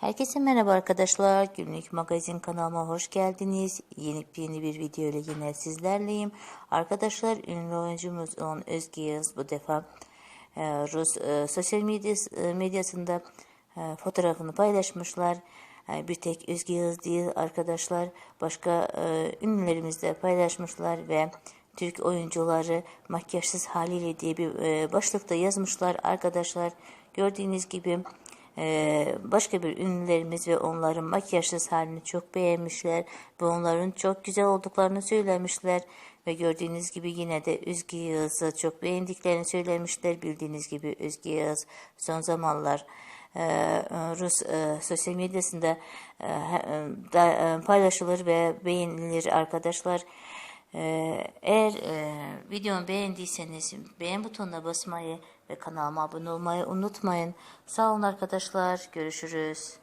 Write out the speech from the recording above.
Herkese merhaba arkadaşlar. Günlük magazin kanalıma hoş geldiniz. Yeni yeni bir video ile yine sizlerleyim. Arkadaşlar ünlü oyuncumuz olan Özge Yağız bu defa e, Rus e, sosyal medyas, e, medyasında e, fotoğrafını paylaşmışlar. E, bir tek Özge Yağız değil arkadaşlar. Başka e, ünlülerimiz de paylaşmışlar ve Türk oyuncuları makyajsız haliyle diye bir e, başlıkta yazmışlar arkadaşlar. Gördüğünüz gibi ee, başka bir ünlülerimiz ve onların makyajsız halini çok beğenmişler ve onların çok güzel olduklarını söylemişler ve gördüğünüz gibi yine de Özge Yağız'ı çok beğendiklerini söylemişler bildiğiniz gibi Özge Yağız son zamanlar e, Rus e, sosyal medyasında e, da, e, paylaşılır ve beğenilir arkadaşlar. Ee, eğer e, videomu beğendiyseniz beğen butonuna basmayı ve kanalıma abone olmayı unutmayın. Sağ olun arkadaşlar. Görüşürüz.